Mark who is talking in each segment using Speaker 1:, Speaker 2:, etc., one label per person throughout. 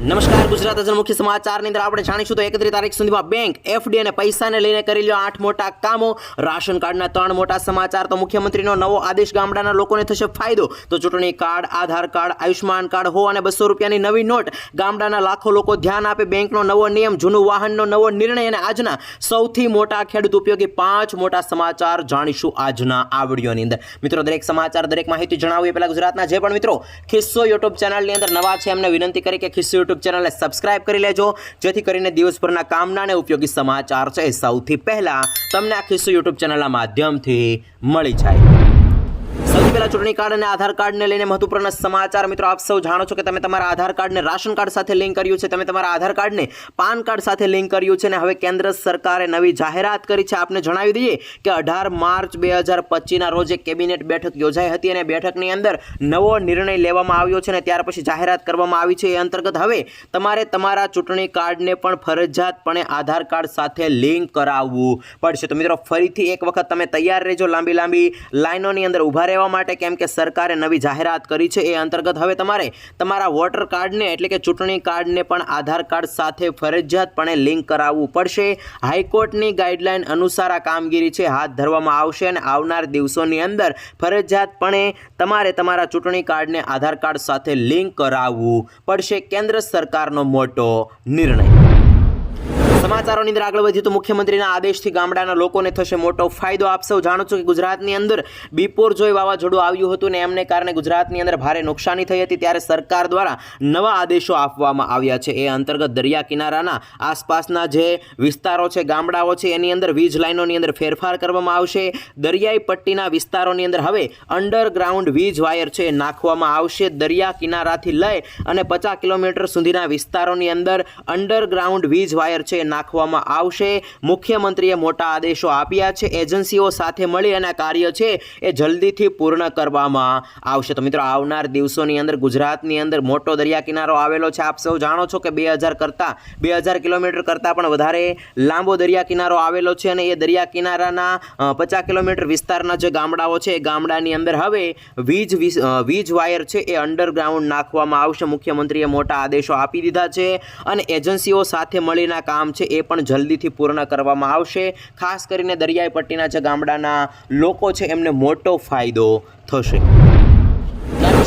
Speaker 1: નમસ્કાર, ગુજરાત આજના મુખ્ય સમાચારની અંદર આપણે જાણીશું તો એકત્રીસ તારીખ સુધીમાં બેંક એફડી અને પૈસાને લઈને કરી લો આઠ મોટા કામો. રાશન કાર્ડના ત્રણ મોટા સમાચાર, તો મુખ્યમંત્રીનો નવો આદેશ ગામડાના લોકોને થશે ફાયદો. તો ચૂંટણી card, Aadhaar card Ayushman card હો અને બસો રૂપિયાની નવી નોટ. ગામડાના લાખો લોકો ધ્યાન આપે બેંકનો નવો નિયમ, જૂનું વાહનનો નવો નિર્ણય અને આજના સૌથી મોટા ખેડૂત ઉપયોગી પાંચ મોટા સમાચાર જાણીશું આજના આ વિડીયોની અંદર. મિત્રો, દરેક સમાચાર, દરેક માહિતી જણાવીએ પહેલા ગુજરાતના જે પણ મિત્રો, ખિસ્સો યુટ્યુબ ચેનલની અંદર નવા છે, એમને વિનંતી કરી કે ખિસ્સો યુટ્યુબ ચેનલને સબસ્ક્રાઇબ કરી લેજો, જેથી કરીને દિવસભરના કામના અને ઉપયોગી સમાચાર છે સૌથી પહેલાં તમને આ ખિસ્સો યુટ્યુબ ચેનલના માધ્યમથી મળી જાય. સૌથી ચૂંટણી કાર્ડ અને આધાર કાર્ડને લઈને મહત્વપૂર્ણ સમાચાર મિત્રો, આપ સૌ જાણો છો કે તમે તમારા આધાર કાર્ડને રાશન કાર્ડ સાથે લિંક કર્યું છે, તમે તમારા આધાર કાર્ડને પાન કાર્ડ સાથે લિંક કર્યું છે અને હવે કેન્દ્ર સરકારે નવી જાહેરાત કરી છે. આપને જણાવી દઈએ કે અઢાર માર્ચ બે હજાર પચીસના રોજ કેબિનેટ બેઠક યોજાઈ હતી અને બેઠકની અંદર નવો નિર્ણય લેવામાં આવ્યો છે અને ત્યાર પછી જાહેરાત કરવામાં આવી છે. એ અંતર્ગત હવે તમારે તમારા ચૂંટણી કાર્ડને પણ ફરજિયાતપણે આધાર કાર્ડ સાથે લિંક કરાવવું પડશે. તો મિત્રો, ફરીથી એક વખત તમે તૈયાર રહેજો. લાંબી લાંબી લાઇનોની અંદર ઊભા રહેવા માટે કેમ કે સરકારે નવી જાહેરાત કરી છે એ અંતર્ગત હવે તમારે તમારા વોટર કાર્ડને એટલે કે ચૂંટણી કાર્ડને પણ આધાર કાર્ડ સાથે ફરજિયાતપણે લિંક કરાવવું પડશે. હાઈકોર્ટની ગાઈડલાઇન અનુસાર આ કામગીરી છે, હાથ ધરવામાં આવશે અને આવનાર દિવસોની અંદર ફરજિયાતપણે તમારે તમારા ચૂંટણી કાર્ડને આધાર કાર્ડ સાથે લિંક કરાવવું પડશે. કેન્દ્ર સરકારનો મોટો નિર્ણય. સમાચારોની અંદર આગળ વધીએ તો મુખ્યમંત્રીના આદેશથી ગામડાના લોકોને થશે મોટો ફાયદો. આપ સૌ જાણો છો કે ગુજરાતની અંદર બિપોર જોઈ વાવાઝોડું આવ્યું હતું ને એમને કારણે ગુજરાતની અંદર ભારે નુકસાની થઈ હતી. ત્યારે સરકાર દ્વારા નવા આદેશો આપવામાં આવ્યા છે. એ અંતર્ગત દરિયા કિનારાના આસપાસના જે વિસ્તારો છે, ગામડાઓ છે, એની અંદર વીજ લાઇનોની અંદર ફેરફાર કરવામાં આવશે. દરિયાઈ પટ્ટીના વિસ્તારોની અંદર હવે અંડરગ્રાઉન્ડ વીજ વાયર છે નાખવામાં આવશે. દરિયા કિનારાથી લઈ અને પચાસ કિલોમીટર સુધીના વિસ્તારોની અંદર અંડરગ્રાઉન્ડ વીજ વાયર છે નાખવામાં આવશે. મુખ્યમંત્રીએ મોટા આદેશો આપ્યા છે. એજન્સીઓ સાથે મળી અને કાર્ય છે એ જલ્દીથી પૂર્ણ કરવામાં આવશે. તો મિત્રો, આવનાર દિવસોની અંદર ગુજરાતની અંદર મોટો દરિયા કિનારો આવેલો છે. આપ સૌ જાણો છો કે બે હજાર કરતાં, બે હજાર કિલોમીટર કરતાં પણ વધારે લાંબો દરિયા કિનારો આવેલો છે અને એ દરિયા કિનારાના પચાસ કિલોમીટર વિસ્તારના જે ગામડાઓ છે, એ ગામડાની અંદર હવે વીજ વીજ વાયર છે એ અંડરગ્રાઉન્ડ નાખવામાં આવશે. મુખ્યમંત્રીએ મોટા આદેશો આપી દીધા છે અને એજન્સીઓ સાથે મળીને કામ છે એ પણ જલ્દીથી પૂર્ણ કરવામાં આવશે. ખાસ કરીને દરિયાઈ પટ્ટીના જે ગામડાના લોકો છે, એમને મોટો ફાયદો થશે.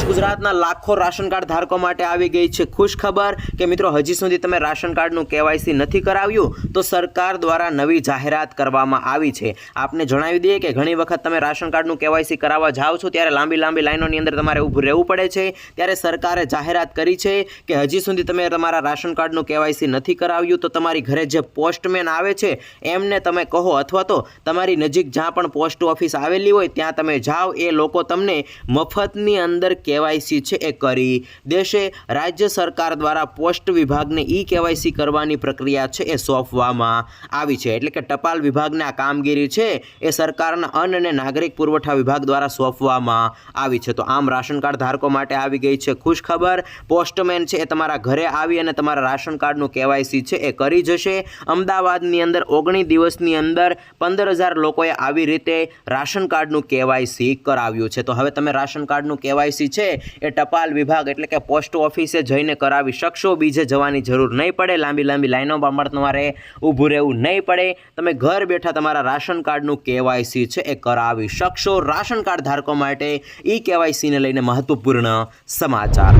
Speaker 1: ગુજરાતના લાખો રાશન કાર્ડ ધારકો માટે આવી ગઈ છે. ખુશ ખબર કે મિત્રો, હજી સુધી તમે રાશન કાર્ડનું કેવાયસી નથી કરાવ્યું, તો સરકાર દ્વારા નવી જાહેરાત કરવામાં આવી છે. આપને જણાવી દઈએ કે ઘણી વખત તમે રાશન કાર્ડનું કેવાયસી કરાવવા જાઓ છો, ત્યારે લાંબી લાંબી લાઈનોની અંદર તમારે ઊભું રહેવું પડે છે. ત્યારે સરકારે જાહેરાત કરી છે કે હજી સુધી તમે તમારા રાશન કાર્ડનું કેવાયસી નથી કરાવ્યું, તો તમારી ઘરે જે પોસ્ટમેન આવે છે, એમને તમે કહો અથવા તો તમારી નજીક જ્યાં પણ પોસ્ટ ઓફિસ આવેલી હોય, ત્યાં તમે જાઓ. એ લોકો તમને મફતની અંદર કેવાયસી છે એ કરી દેશે. રાજ્ય સરકાર દ્વારા પોસ્ટ વિભાગને ઈ કેવાયસી કરવાની પ્રક્રિયા છે એ સોંપવામાં આવી છે. એટલે કે ટપાલ વિભાગને આ કામગીરી છે એ સરકારના અન્ન અને નાગરિક પુરવઠા વિભાગ દ્વારા સોંપવામાં આવી છે. તો આમ રાશન કાર્ડ ધારકો માટે આવી ગઈ છે ખુશ ખબર પોસ્ટમેન છે એ તમારા ઘરે આવી અને તમારા રાશન કાર્ડનું કેવાયસી છે એ કરી જશે. અમદાવાદની અંદર ઓગણીસ દિવસની અંદર પંદર હજાર લોકોએ આવી રીતે રાશન કાર્ડનું કેવાયસી કરાવ્યું છે. તો હવે તમે રાશન કાર્ડનું કેવાયસી છે એ ટપાલ વિભાગ એટલે કે પોસ્ટ ઓફિસે જઈને કરાવી શકશો. બીજે જવાની જરૂર નહીં પડે. લાંબી લાંબી લાઈનોમાં પણ તમારે ઊભું રહેવું નહીં પડે. તમે ઘર બેઠા તમારા રાશન કાર્ડનું કેવાયસી છે, એ કરાવી શકશો. રાશન કાર્ડ ધારકો માટે ઈ કેવાયસીને લઈને મહત્વપૂર્ણ સમાચાર.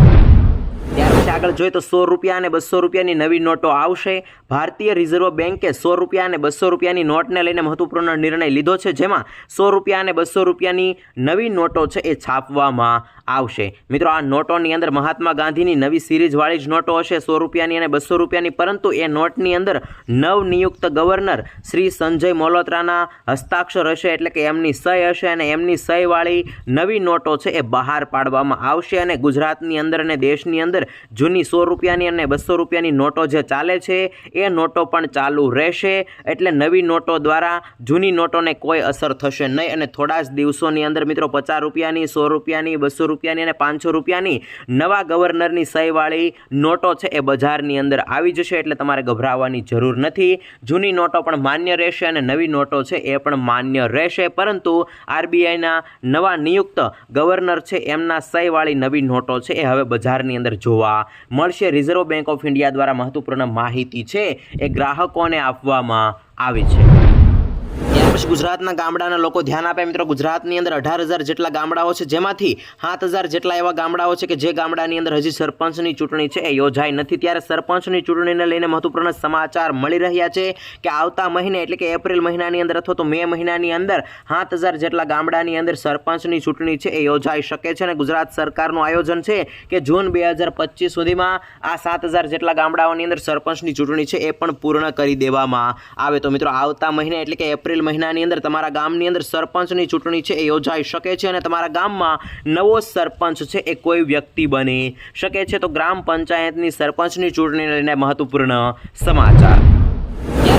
Speaker 1: ત્યાર પછી આગળ જોઈએ તો સો રૂપિયા અને બસો રૂપિયાની નવી નોટો આવશે. ભારતીય રિઝર્વ બેન્કે સો રૂપિયા અને બસો રૂપિયાની નોટને લઈને મહત્વપૂર્ણ નિર્ણય લીધો છે. જેમાં સો રૂપિયા અને બસો રૂપિયાની નવી નોટો છે, એ છાપવામાં આવશે. મિત્રો, આ નોટોની અંદર મહાત્મા ગાંધીની નવી સિરીઝવાળી જ નોટો હશે, સો રૂપિયાની અને બસો રૂપિયાની. પરંતુ એ નોટની અંદર નવનિયુક્ત ગવર્નર શ્રી સંજય મોલોત્રાના હસ્તાક્ષર હશે, એટલે કે એમની સહી હશે અને એમની સહીવાળી નવી નોટો છે એ બહાર પાડવામાં આવશે અને ગુજરાતની અંદર અને દેશની અંદર જૂની સો રૂપિયાની અને બસો રૂપિયાની નોટો જે ચાલે છે, એ નોટો પણ ચાલુ રહેશે. એટલે નવી નોટો દ્વારા જૂની નોટોને કોઈ અસર થશે નહીં અને થોડા જ દિવસોની અંદર મિત્રો, પચાસ રૂપિયાની, સો રૂપિયાની, બસો રૂપિયાની અને પાંચસો રૂપિયાની નવા ગવર્નરની સહીવાળી નોટો છે એ બજારની અંદર આવી જશે એટલે તમારે ગભરાવાની જરૂર નથી. જૂની નોટો પણ માન્ય રહેશે અને નવી નોટો છે એ પણ માન્ય રહેશે. પરંતુ આરબીઆઈના નવા નિયુક્ત ગવર્નર છે એમના સહીવાળી નવી નોટો છે એ હવે બજારની અંદર જોવા મળશે. રિઝર્વ બેંક ઓફ ઇન્ડિયા દ્વારા મહત્વપૂર્ણ માહિતી છે એ ગ્રાહકોને આપવામાં આવી છે. પછી ગુજરાતના ગામડાના લોકો ધ્યાન આપે. મિત્રો, ગુજરાતની અંદર અઢાર હજાર જેટલા ગામડાઓ છે, જેમાંથી સાત હજાર જેટલા એવા ગામડાઓ છે કે જે ગામડાની અંદર હજી સરપંચની ચૂંટણી છે એ યોજાઈ નથી. ત્યારે સરપંચની ચૂંટણીને લઈને મહત્વપૂર્ણ સમાચાર મળી રહ્યા છે કે આવતા મહિને, એટલે કે એપ્રિલ મહિનાની અંદર અથવા તો મે મહિનાની અંદર સાત હજાર જેટલા ગામડાની અંદર સરપંચની ચૂંટણી છે એ યોજાઈ શકે છે અને ગુજરાત સરકારનું આયોજન છે કે જૂન બે હજાર પચીસ સુધીમાં આ સાત હજાર જેટલા ગામડાઓની અંદર સરપંચની ચૂંટણી છે એ પણ પૂર્ણ કરી દેવામાં આવે. તો મિત્રો, આવતા મહિને, એટલે કે એપ્રિલ મહિનાની અંદર તમારા ગામની અંદર સરપંચની ચૂંટણી છે એ યોજાઈ શકે છે અને તમારા ગામમાં નવો સરપંચ છે એ કોઈ વ્યક્તિ બની શકે છે. તો ગ્રામ પંચાયતની સરપંચની ચૂંટણીને લઈને મહત્વપૂર્ણ સમાચાર.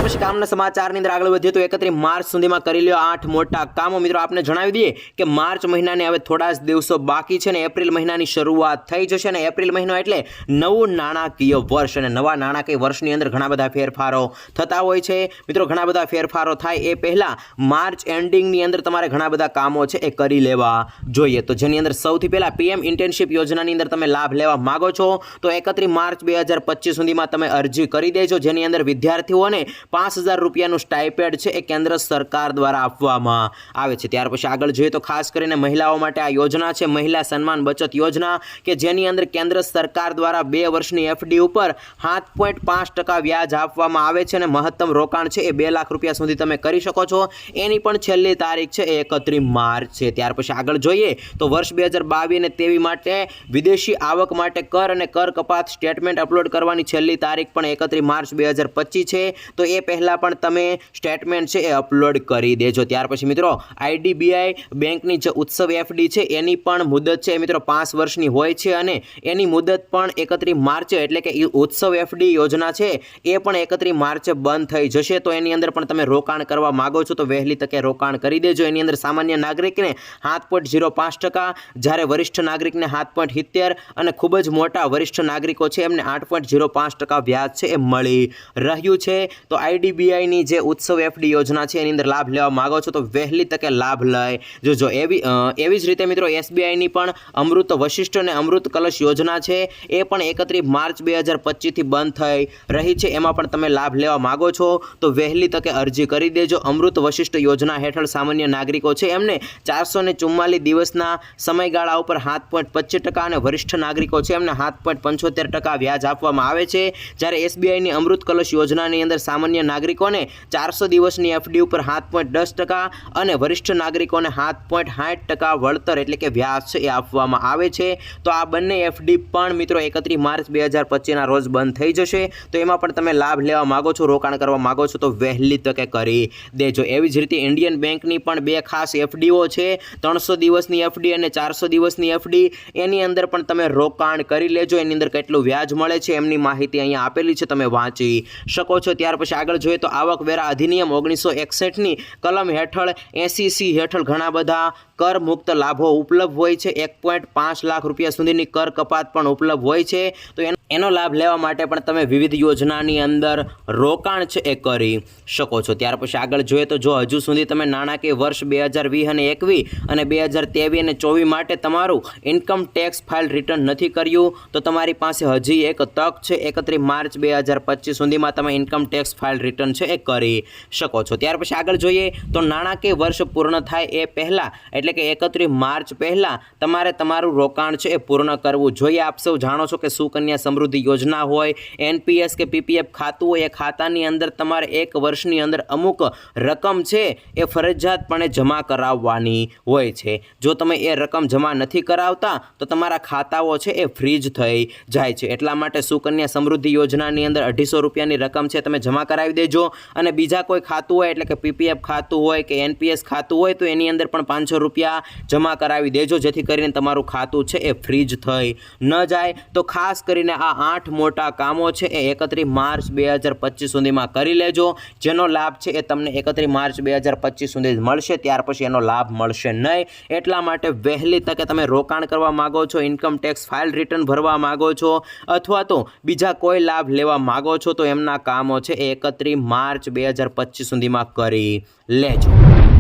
Speaker 1: પછી કામના સમાચારની અંદર આગળ વધીએ તો એકત્રીસ માર્ચ સુધીમાં કરી લ્યો આઠ મોટા કામો. મિત્રો, આપને જણાવી દઈએ કે માર્ચ મહિનાને હવે થોડા જ દિવસો બાકી છે ને એપ્રિલ મહિનાની શરૂઆત થઈ જશે અને એપ્રિલ મહિનો એટલે નવું નાણાકીય વર્ષ અને નવા નાણાકીય વર્ષની અંદર ઘણા બધા ફેરફારો થતા હોય છે. મિત્રો, ઘણા બધા ફેરફારો થાય એ પહેલાં માર્ચ એન્ડિંગની અંદર તમારે ઘણા બધા કામો છે એ કરી લેવા જોઈએ. તો જેની અંદર સૌથી પહેલાં પીએમ ઇન્ટર્નશીપ યોજનાની અંદર તમે લાભ લેવા માગો છો, તો એકત્રીસ માર્ચ બે હજાર પચીસ સુધીમાં તમે અરજી કરી દેજો. જેની અંદર વિદ્યાર્થીઓને પાંચ હજાર રૂપિયાનું સ્ટાઇપેડ છે એ કેન્દ્ર સરકાર દ્વારા આપવામાં આવે છે. ત્યાર પછી આગળ જોઈએ તો ખાસ કરીને મહિલાઓ માટે આ યોજના છે, મહિલા સન્માન બચત યોજના, કે જેની અંદર કેન્દ્ર સરકાર દ્વારા બે વર્ષની એફડી ઉપર સાત પોઈન્ટ પાંચ ટકા વ્યાજ આપવામાં આવે છે અને મહત્તમ રોકાણ છે એ બે લાખ રૂપિયા સુધી તમે કરી શકો છો. એની પણ છેલ્લી તારીખ છે એ એકત્રીસ માર્ચ છે. ત્યાર પછી આગળ જોઈએ તો વર્ષ બે હજાર બાવીસ અને તેવી માટે વિદેશી આવક માટે કર અને કર કપાત સ્ટેટમેન્ટ અપલોડ કરવાની છેલ્લી તારીખ પણ એકત્રીસ માર્ચ બે હજાર પચીસ છે. તો એ પહેલાં પણ તમે સ્ટેટમેન્ટ છે એ અપલોડ કરી દેજો. ત્યાર પછી મિત્રો, આઈડીબીઆઈ બેંકની જે ઉત્સવ એફડી છે, એની પણ મુદત છે, મિત્રો, પાંચ વર્ષની હોય છે અને એની મુદત પણ એકત્રીસ માર્ચે, એટલે કે ઉત્સવ એફડી યોજના છે, એ પણ એકત્રીસ માર્ચે બંધ થઈ જશે. તો એની અંદર પણ તમે રોકાણ કરવા માગો છો, તો વહેલી તકે રોકાણ કરી દેજો. એની અંદર સામાન્ય નાગરિકને સાત પોઈન્ટ ઝીરો પાંચ ટકા, જ્યારે વરિષ્ઠ નાગરિકને સાત પોઈન્ટ સિત્તેર અને ખૂબ જ મોટા વરિષ્ઠ નાગરિકો છે, એમને આઠ પોઈન્ટ ઝીરો પાંચ ટકા વ્યાજ છે એ મળી રહ્યું છે. તો આઈડીબીઆઈની જે ઉત્સવ એફડી યોજના છે, એની અંદર લાભ લેવા માગો છો, તો વહેલી તકે લાભ લઈ જોજો એવી એવી જ રીતે મિત્રો એસબીઆઈની પણ અમૃત વશિષ્ઠ અને અમૃત કલશ યોજના છે, એ પણ એકત્રીસ માર્ચ બે હજાર પચીસથી બંધ થઈ રહી છે, એમાં પણ તમે લાભ લેવા માગો છો, તો વહેલી તકે અરજી કરી દેજો. અમૃત વશિષ્ઠ યોજના હેઠળ સામાન્ય નાગરિકો છે, એમને ચારસો ને ચુમ્માલીસ દિવસના સમયગાળા ઉપર સાત પોઈન્ટ પચીસ ટકા અને વરિષ્ઠ નાગરિકો છે, એમને સાત પોઈન્ટ પંચોતેર ટકા વ્યાજ આપવામાં આવે છે. જ્યારે એસબીઆઈની અમૃત કલશ યોજનાની અંદર સામાન્ય નાગરિકોને ચારસો દિવસની એફડી ઉપર સાત પોઈન્ટ દસ ટકા અને વરિષ્ઠ નાગરિકોને સાત પોઈન્ટ સાઠ ટકા વળતર એટલે કે વ્યાજ એ આપવામાં આવે છે. તો આ બંને એફડી પણ મિત્રો એકત્રીસ માર્ચ બે હજાર પચીસના રોજ બંધ થઈ જશે. તો એમાં પણ તમે લાભ લેવા માગો છો, રોકાણ કરવા માગો છો તો વહેલી તકે કરી દેજો. એવી જ રીતે ઇન્ડિયન બેંકની પણ બે ખાસ એફડીઓ છે. ત્રણસો દિવસની એફડી અને ચારસો દિવસની એફડી. એની અંદર પણ તમે રોકાણ કરી લેજો. એની અંદર કેટલું વ્યાજ મળે છે એમની માહિતી અહીંયા આપેલી છે. તમે વાંચી શકો છો. ત્યાર પછી આગળ જોઈએ તો આવકવેરા અધિનિયમ ઓગણીસો એકસઠની કલમ હેઠળ એસીસી હેઠળ ઘણા બધા કર મુક્ત લાભો ઉપલબ્ધ હોય છે. એક પોઈન્ટ પાંચ લાખ રૂપિયા સુધીની કર કપાત પણ ઉપલબ્ધ હોય છે. તો એનો લાભ લેવા માટે પણ તમે વિવિધ યોજનાની અંદર રોકાણ છે એ કરી શકો છો. ત્યાર પછી આગળ જોઈએ તો જો હજુ સુધી તમે નાણાકીય વર્ષ બે હજાર વીસ અને એકવીસ અને બે હજાર ત્રેવીસ અને ચોવીસ માટે તમારું ઇન્કમ ટેક્સ ફાઇલ રિટર્ન નથી કર્યું, તો તમારી પાસે હજી એક તક છે. એકત્રીસ માર્ચ બે હજાર પચીસ સુધીમાં તમે ઇન્કમ ટેક્સ ફાઇલ રિટર્ન છે એ કરી શકો છો. ત્યાર પછી આગળ જોઈએ તો નાણાકીય વર્ષ પૂર્ણ થાય એ પહેલાં, એટલે કે એકત્રીસ માર્ચ પહેલાં, તમારે તમારું રોકાણ છે એ પૂર્ણ કરવું જોઈએ. આપ સૌ જાણો છો કે સુકન્યા સમૃદ્ધિ યોજના હોય, એનપીએસ કે પીપીએફ ખાતું હોય, એ ખાતાની અંદર તમારે એક વર્ષની અંદર અમુક રકમ છે એ ફરજિયાતપણે જમા કરાવવાની હોય છે. જો તમે એ રકમ જમા નથી કરાવતા, તો તમારા ખાતાઓ છે એ ફ્રીજ થઈ જાય છે. એટલા માટે સુકન્યા સમૃદ્ધિ યોજનાની અંદર અઢીસો રૂપિયાની રકમ છે તમે જમા કરાવી દેજો. અને બીજા કોઈ ખાતું હોય એટલે કે પીપીએફ ખાતું હોય કે એનપીએસ ખાતું હોય તો એની અંદર પણ પાંચસો રૂપિયા જમા કરાવી દેજો. જેથી કરીને તમારું ખાતું છે એ ફ્રીજ થઈ ન જાય. તો ખાસ કરીને આ આઠ મોટા કામો છે એ એકત્રીસ માર્ચ બે હજાર પચીસ સુધીમાં કરી લેજો. જેનો લાભ છે એ તમને એકત્રીસ માર્ચ બે હજાર પચીસ સુધી મળશે. ત્યાર પછી એનો લાભ મળશે નહીં. એટલા માટે વહેલી તકે તમે રોકાણ કરવા માગો છો ઇન્કમ ટેક્સ ફાઇલ રિટર્ન ભરવા માગો છો, અથવા તો બીજા કોઈ લાભ લેવા માગો છો, તો એમના કામો છે એ માર્ચ બે હજાર પચીસ સુધીમાં કરી લેજો.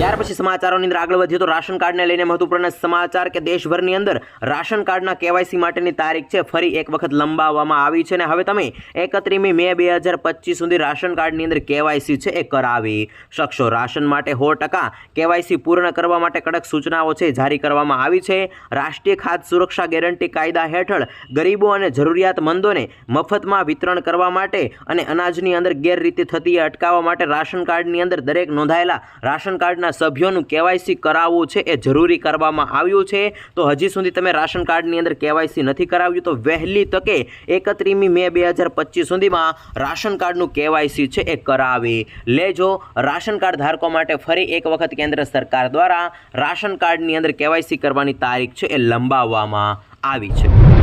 Speaker 1: ત્યાર પછી સમાચારોની અંદર આગળ વધીએ તો રાશન કાર્ડને લઈને મહત્વપૂર્ણ સમાચાર કે દેશભરની અંદર રાશન કાર્ડના કેવાયસી માટેની તારીખ છે. ફરી એક વખત લંબાવવામાં આવી છે અને હવે તમે એકત્રીમી મે બે હજાર પચીસ સુધી રાશન કાર્ડની અંદર કેવાયસી છે એ કરાવી શકશો. રાશન માટે સો ટકા કેવાયસી પૂર્ણ કરવા માટે કડક સૂચનાઓ છે જારી કરવામાં આવી છે. રાષ્ટ્રીય ખાદ્ય સુરક્ષા ગેરંટી કાયદા હેઠળ ગરીબો અને જરૂરિયાતમંદોને મફતમાં વિતરણ કરવા માટે અને અનાજની અંદર ગેરરીતિ થતી અટકાવવા માટે રાશન કાર્ડની અંદર દરેક નોંધાયેલા રાશન કાર્ડના સભ્યોનું કેવાયસી કરાવવું છે એ જરૂરી કરવામાં આવ્યું છે. તો હજી સુધી તમે રાશન કાર્ડની અંદર કેવાયસી નથી કરાવ્યું, તો વહેલી તકે એકત્રીમી મે બે હજાર પચીસ સુધીમાં રાશન કાર્ડનું કેવાયસી છે એ કરાવી લેજો. રાશન કાર્ડ ધારકો માટે ફરી એક વખત કેન્દ્ર સરકાર દ્વારા રાશન કાર્ડની અંદર કેવાયસી કરવાની તારીખ છે એ લંબાવવામાં આવી છે.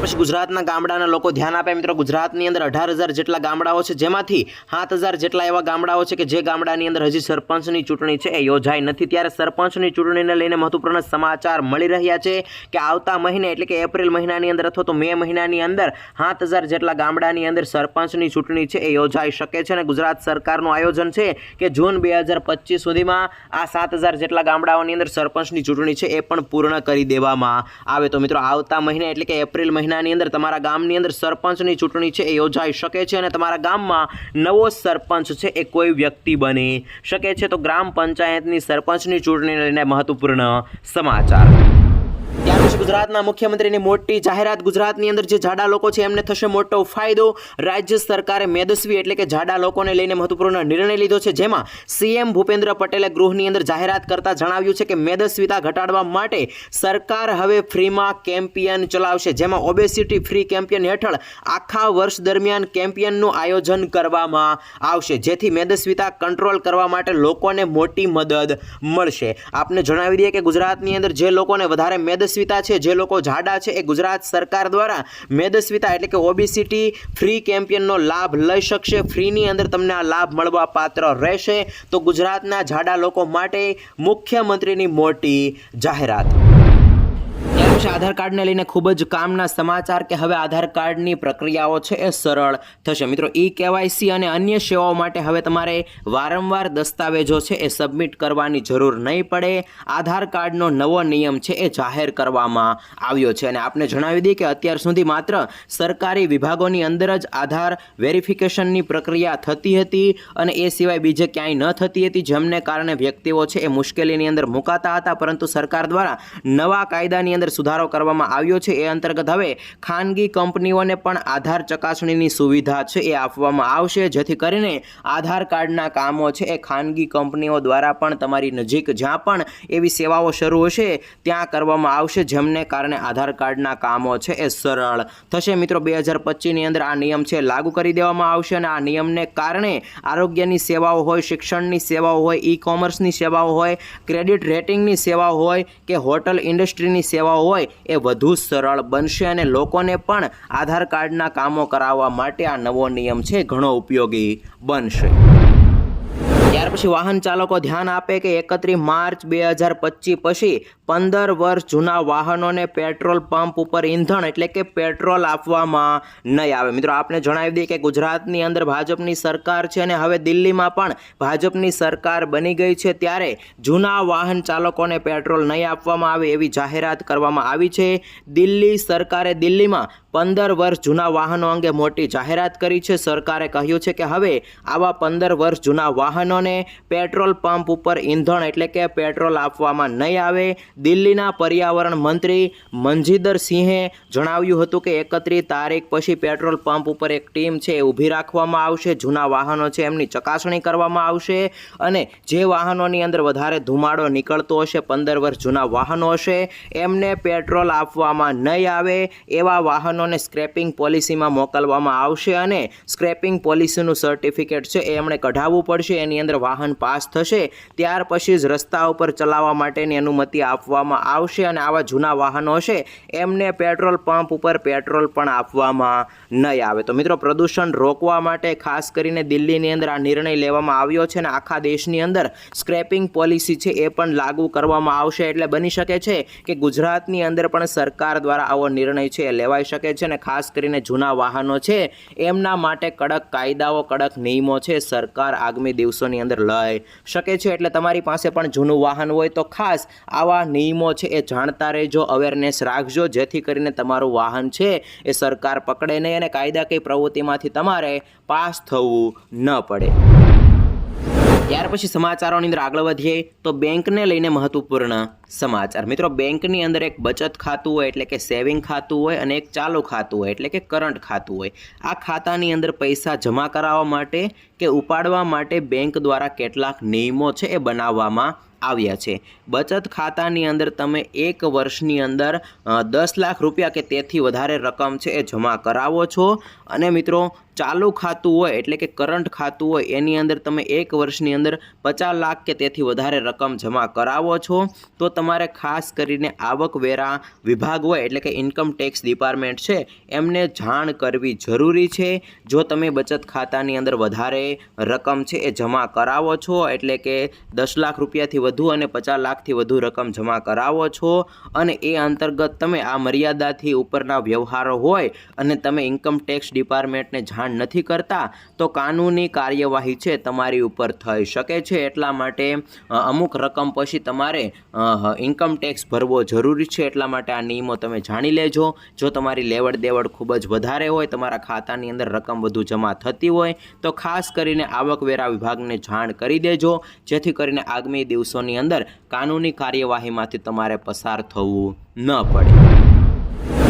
Speaker 1: ત્યાર પછી ગુજરાતના ગામડાના લોકો ધ્યાન આપે. મિત્રો, ગુજરાતની અંદર અઢાર હજાર જેટલા ગામડાઓ છે, જેમાંથી સાત હજાર જેટલા એવા ગામડાઓ છે કે જે ગામડાની અંદર હજી સરપંચની ચૂંટણી છે, એ યોજાઈ નથી. ત્યારે સરપંચની ચૂંટણીને લઈને મહત્વપૂર્ણ સમાચાર મળી રહ્યા છે કે આવતા મહિને, એટલે કે એપ્રિલ મહિનાની અંદર અથવા તો મે મહિનાની અંદર સાત હજાર જેટલા ગામડાની અંદર સરપંચની ચૂંટણી છે, એ યોજાઈ શકે છે. અને ગુજરાત સરકારનું આયોજન છે કે જૂન બે હજાર પચીસ સુધીમાં આ સાત હજાર જેટલા ગામડાઓની અંદર સરપંચની ચૂંટણી છે, એ પણ પૂર્ણ કરી દેવામાં આવે. તો મિત્રો, આવતા મહિને, એટલે કે એપ્રિલ મહિનાની અંદર તમારા ગામની અંદર સરપંચની ચૂંટણી છે એ યોજાઈ શકે છે અને તમારા ગામમાં નવો સરપંચ છે એ કોઈ વ્યક્તિ બની શકે છે. તો ગ્રામ પંચાયતની સરપંચની ચૂંટણીને લઈને મહત્વપૂર્ણ સમાચાર. ત્યાર પછી ગુજરાતના મુખ્યમંત્રીની મોટી જાહેરાત ગુજરાતની અંદર જે જાડા લોકો છે એમને થશે મોટો ફાયદો. રાજ્ય સરકારે મેદસ્વી એટલે કે જાડા લોકોને લઈને મહત્વપૂર્ણ નિર્ણય લીધો છે. જેમાં સીએમ ભૂપેન્દ્ર પટેલે ગૃહની અંદર જાહેરાત કરતા જણાવ્યું છે કે મેદસ્વીતા ઘટાડવા માટે સરકાર હવે ફ્રીમાં કેમ્પિયન ચલાવશે. જેમાં ઓબેસિટી ફ્રી કેમ્પિયન હેઠળ આખા વર્ષ દરમિયાન કેમ્પિયનનું આયોજન કરવામાં આવશે. જેથી મેદસ્વીતા કંટ્રોલ કરવા માટે લોકોને મોટી મદદ મળશે. આપને જણાવી દઈએ કે ગુજરાતની અંદર જે લોકોને વધારે મેદસ્વીતા છે. જે લોકો જાડા છે એ ગુજરાત સરકાર દ્વારા મેદસ્વીતા એટલે કે ઓબીસીટી ફ્રી કેમ્પિયનનો લાભ લઈ શકશે. ફ્રીની અંદર તમને આ લાભ મળવા પાત્ર રહેશે. તો ગુજરાતના જાડા લોકો માટે મુખ્યમંત્રીની મોટી જાહેરાત. પછી આધાર કાર્ડને લઈને ખૂબ જ કામના સમાચાર કે હવે આધાર કાર્ડની પ્રક્રિયાઓ છે એ સરળ થશે. મિત્રો ઈ કેવાયસી અને અન્ય સેવાઓ માટે હવે તમારે વારંવાર દસ્તાવેજો છે એ સબમિટ કરવાની જરૂર નહીં પડે. આધાર કાર્ડનો નવો નિયમ છે એ જાહેર કરવામાં આવ્યો છે. અને આપને જણાવી દઈએ કે અત્યાર સુધી માત્ર સરકારી વિભાગોની અંદર જ આધાર વેરિફિકેશનની પ્રક્રિયા થતી હતી અને એ સિવાય બીજે ક્યાંય ન થતી હતી, જેમને કારણે વ્યક્તિઓ છે એ મુશ્કેલીની અંદર મુકાતા હતા. પરંતુ સરકાર દ્વારા નવા કાયદાની અંદર સુધારો કરવામાં આવ્યો છે. એ અંતર્ગત હવે ખાનગી કંપનીઓને પણ આધાર ચકાસણીની સુવિધા છે એ આપવામાં આવશે. જેથી કરીને આધાર કાર્ડના કામો છે એ ખાનગી કંપનીઓ દ્વારા પણ તમારી નજીક જ્યાં પણ એવી સેવાઓ શરૂ હશે ત્યાં કરવામાં આવશે. જેમને કારણે આધાર કાર્ડના કામો છે એ સરળ થશે. મિત્રો, બે હજાર પચીસની અંદર આ નિયમ છે લાગુ કરી દેવામાં આવશે અને આ નિયમને કારણે આરોગ્યની સેવાઓ હોય, શિક્ષણની સેવાઓ હોય ઈ કોમર્સની સેવાઓ હોય, ક્રેડિટ રેટિંગની સેવાઓ હોય કે હોટલ ઇન્ડસ્ટ્રીની સેવાઓ હોય એ વધુ સરળ બનશે અને લોકોને પણ આધાર કાર્ડના કામો કરાવવા માટે આ નવો નિયમ છે ઘણો ઉપયોગી બનશે. ત્યાર પછી વાહન ચાલકો ધ્યાન આપે કે એકત્રીસ માર્ચ બે હજાર પચીસ પછી પંદર વર્ષ જૂના વાહનોને પેટ્રોલ પંપ ઉપર ઈંધણ એટલે કે પેટ્રોલ આપવામાં નહીં આવે. મિત્રો, આપને જણાવી દઈએ કે ગુજરાતની અંદર ભાજપની સરકાર છે અને હવે દિલ્હીમાં પણ ભાજપની સરકાર બની ગઈ છે ત્યારે જૂના વાહન ચાલકોને પેટ્રોલ નહીં આપવામાં આવે એવી જાહેરાત કરવામાં આવી છે. દિલ્હી સરકારે દિલ્હીમાં પંદર વર્ષ જૂના વાહનો અંગે મોટી જાહેરાત કરી છે. સરકારે કહ્યું છે કે હવે આવા પંદર વર્ષ જૂના વાહનોને પેટ્રોલ પંપ ઉપર ઈંધણ એટલે કે પેટ્રોલ આપવામાં નહીં આવે. દિલ્હીના પર્યાવરણ મંત્રી મંજીદર સિંહે જણાવ્યું હતું કે એકત્રીસ તારીખ પછી પેટ્રોલ પંપ ઉપર એક ટીમ છે એ ઊભી રાખવામાં આવશે. જૂના વાહનો છે એમની ચકાસણી કરવામાં આવશે અને જે વાહનોની અંદર વધારે ધુમાડો નીકળતો હશે, પંદર વર્ષ જૂના વાહનો હશે, એમને પેટ્રોલ આપવામાં નહીં આવે. એવા વાહનોને સ્ક્રેપિંગ પોલિસીમાં મોકલવામાં આવશે અને સ્ક્રેપિંગ પોલિસીનું સર્ટિફિકેટ છે એ એમણે કઢાવવું પડશે, એની અંદર વાહન પાસ થશે, ત્યાર પછી જ રસ્તા ઉપર ચલાવવા માટેની અનુમતિ આપવામાં આવશે અને આવા જૂના વાહનો હશે એમને પેટ્રોલ પંપ ઉપર પેટ્રોલ પણ આપવામાં નહીં આવે. તો મિત્રો, પ્રદૂષણ રોકવા માટે ખાસ કરીને દિલ્હીની અંદર આ નિર્ણય લેવામાં આવ્યો છે અને આખા દેશની અંદર સ્ક્રેપિંગ પોલિસી છે એ પણ લાગુ કરવામાં આવશે. એટલે બની શકે છે કે ગુજરાતની અંદર પણ સરકાર દ્વારા આવો નિર્ણય છે એ લેવાઈ શકે છે અને ખાસ કરીને જૂના વાહનો છે, એમના માટે કડક કાયદાઓ, કડક નિયમો છે, સરકાર આગામી દિવસોની અંદર લઈ શકે છે. એટલે તમારી પાસે પણ જૂનું વાહન હોય તો ખાસ આવા નિયમો છે એ જાણતા રહેજો અવેરનેસ રાખજો. જેથી કરીને તમારું વાહન છે એ સરકાર પકડે નહીં અને કાયદાકીય પ્રવૃત્તિમાંથી તમારે પાસ થવું ન પડે. ત્યાર પછી સમાચારોની અંદર આગળ વધીએ તો બેંકને લઈને મહત્વપૂર્ણ સમાચાર. મિત્રો, બેંકની અંદર એક બચત ખાતું હોય એટલે કે સેવિંગ ખાતું હોય અને એક ચાલુ ખાતું હોય એટલે કે કરંટ ખાતું હોય. આ ખાતાની અંદર પૈસા જમા કરાવવા માટે કે ઉપાડવા માટે બેંક દ્વારા કેટલાક નિયમો છે એ બનાવવામાં આવ્યા છે. બચત ખાતાની અંદર તમે એક વર્ષની અંદર દસ લાખ રૂપિયા કે તેથી વધારે રકમ છે એ જમા કરાવો છો. અને મિત્રો ચાલુ ખાતું હોય એટલે કે કરંટ ખાતું હોય, એની અંદર તમે એક વર્ષની અંદર પચાસ લાખ કે તેથી વધારે રકમ જમા કરાવો છો. તો તમારે ખાસ કરીને આવકવેરા વિભાગ હોય એટલે કે ઇન્કમ ટેક્સ ડિપાર્ટમેન્ટ છે, એમને જાણ કરવી જરૂરી છે. જો તમે બચત ખાતાની અંદર વધારે રકમ છે એ જમા કરાવો છો, એટલે કે દસ લાખ રૂપિયાથી વધુ અને પચાસ લાખથી વધુ રકમ જમા કરાવો છો, અને એ અંતર્ગત તમે આ મર્યાદાથી ઉપરના વ્યવહારો હોય અને તમે ઇન્કમ ટેક્સ ડિપાર્ટમેન્ટને જાણ નથી કરતા, તો કાનૂની કાર્યવાહી છે તમારી ઉપર થઈ શકે છે. એટલા માટે અમુક રકમ પછી તમારે ઇન્કમ ટેક્સ ભરવો જરૂરી છે. એટલા માટે આ નિયમો તમે જાણી લેજો. જો તમારી લેવડ દેવડ ખૂબ જ વધારે હોય, તમારા ખાતાની અંદર રકમ વધુ જમા થતી હોય, તો ખાસ કરીને આવકવેરા વિભાગને જાણ કરી દેજો. જેથી કરીને આગામી દિવસોની અંદર કાનૂની કાર્યવાહીમાંથી તમારે પસાર થવું ન પડે.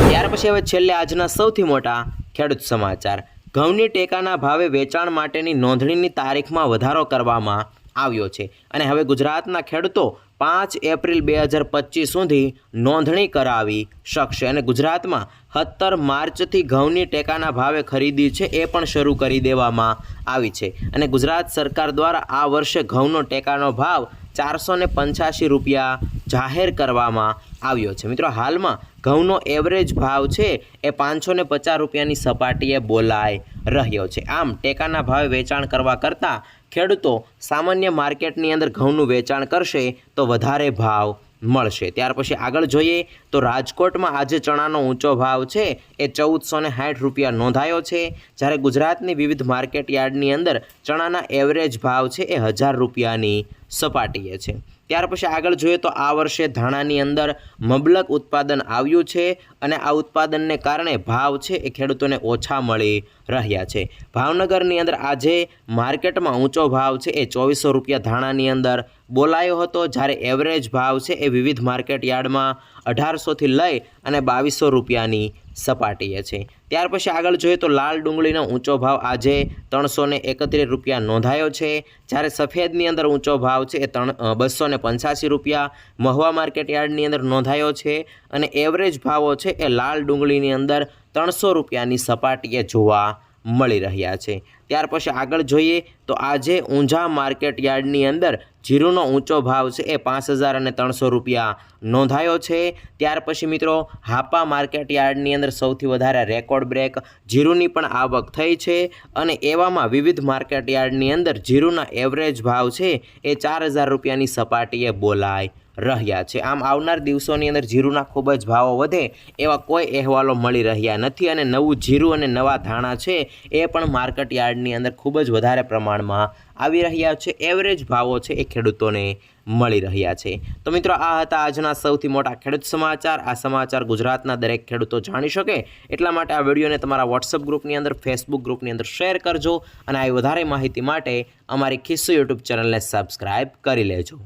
Speaker 1: ત્યાર પછી હવે છેલ્લે આજના સૌથી મોટા ખેડૂત સમાચાર. ઘઉંની ટેકાના ભાવે વેચાણ માટેની નોંધણીની તારીખમાં વધારો કરવામાં આવ્યો છે. અને હવે ગુજરાતના ખેડૂતો પાંચ એપ્રિલ બે હજાર પચીસ સુધી નોંધણી કરાવી શકશે. અને ગુજરાતમાં સત્તર માર્ચથી ઘઉંની ટેકાના ભાવે ખરીદી છે એ પણ શરૂ કરી દેવામાં આવી છે. અને ગુજરાત સરકાર દ્વારા આ વર્ષે ઘઉંનો ટેકાનો ભાવ ચારસો ને પંચ્યાસી રૂપિયા જાહેર કરવામાં આવ્યો છે. મિત્રો, હાલમાં ઘઉંનો એવરેજ ભાવ છે એ પાંચસો ને પચાસ રૂપિયાની સપાટીએ બોલાઈ રહ્યો છે. આમ, ટેકાના ભાવે વેચાણ કરવા કરતાં ખેડૂતો સામાન્ય માર્કેટની અંદર ઘઉંનું વેચાણ કરશે તો વધારે ભાવ મળશે. ત્યાર પછી આગળ જોઈએ તો રાજકોટમાં આજે ચણાનો ઊંચો ભાવ છે એ ચૌદસો ને સાઠ રૂપિયા નોંધાયો છે. જ્યારે ગુજરાતની વિવિધ માર્કેટ યાર્ડની અંદર ચણાના એવરેજ ભાવ છે એ હજાર રૂપિયાની સપાટીએ છે. ત્યાર પછી આગળ જોઈએ તો આ વર્ષે ધાણાની અંદર મબલક ઉત્પાદન આવ્યું છે અને આ ઉત્પાદનને કારણે ભાવ છે એ ખેડૂતોને ઓછા મળી રહ્યા છે. ભાવનગરની અંદર આજે માર્કેટમાં ઊંચો ભાવ છે એ ચોવીસો રૂપિયા ધાણાની અંદર બોલાયો હતો. જ્યારે એવરેજ ભાવ છે એ વિવિધ માર્કેટ યાર્ડમાં અઢારસોથી લઈ અને બાવીસો રૂપિયાની સપાટીએ છે. ત્યાર પછી આગળ જોઈએ તો લાલ ડુંગળીનો ઊંચો ભાવ આજે ત્રણસો એકત્રીસ રૂપિયા નોંધાયો છે. જ્યારે સફેદની અંદર ઊંચો ભાવ છે એ ત્રણ બસો પંચ્યાસી રૂપિયા. મહુવા માર્કેટ યાર્ડની અંદર નોંધાયો છે અને એવરેજ ભાવો છે એ લાલ ડુંગળીની અંદર ત્રણસો રૂપિયાની સપાટીએ જોવા મળી રહ્યા છે. ત્યાર પછી આગળ જોઈએ તો આજે ઊંઝા માર્કેટ યાર્ડની અંદર જીરુનો ઊંચો ભાવ છે એ પાંચ હજાર અને ત્રણસો રૂપિયા નોંધાયો છે. ત્યાર પછી મિત્રો, હાપા માર્કેટ યાર્ડની અંદર સૌથી વધારે રેકોર્ડ બ્રેક જીરુની પણ આવક થઈ છે અને એવામાં વિવિધ માર્કેટ યાર્ડની અંદર જીરુના એવરેજ ભાવ છે એ ચાર હજાર રૂપિયાની સપાટીએ બોલાય રહ્યા છે. આમ આવનાર દિવસોની અંદર જીરુના ખૂબ જ ભાવો વધે એવા કોઈ અહેવાલો મળી રહ્યા નથી અને નવું જીરું અને નવા ધાણા છે એ પણ માર્કેટ યાર્ડની અંદર ખૂબ જ વધારે પ્રમાણમાં આવી રહ્યા છે. એવરેજ ભાવો છે એ ખેડૂતોને મળી રહ્યા છે. તો મિત્રો, આ હતા આજના સૌથી મોટા ખેડૂત સમાચાર. આ સમાચાર ગુજરાતના દરેક ખેડૂતો જાણી શકે. એટલા માટે આ વિડીયોને તમારા વોટ્સઅપ ગ્રુપની અંદર ફેસબુક ગ્રુપની અંદર શેર કરજો અને આવી વધારે માહિતી માટે અમારી ખિસ્સુ યુટ્યુબ ચેનલને સબસ્ક્રાઈબ કરી લેજો.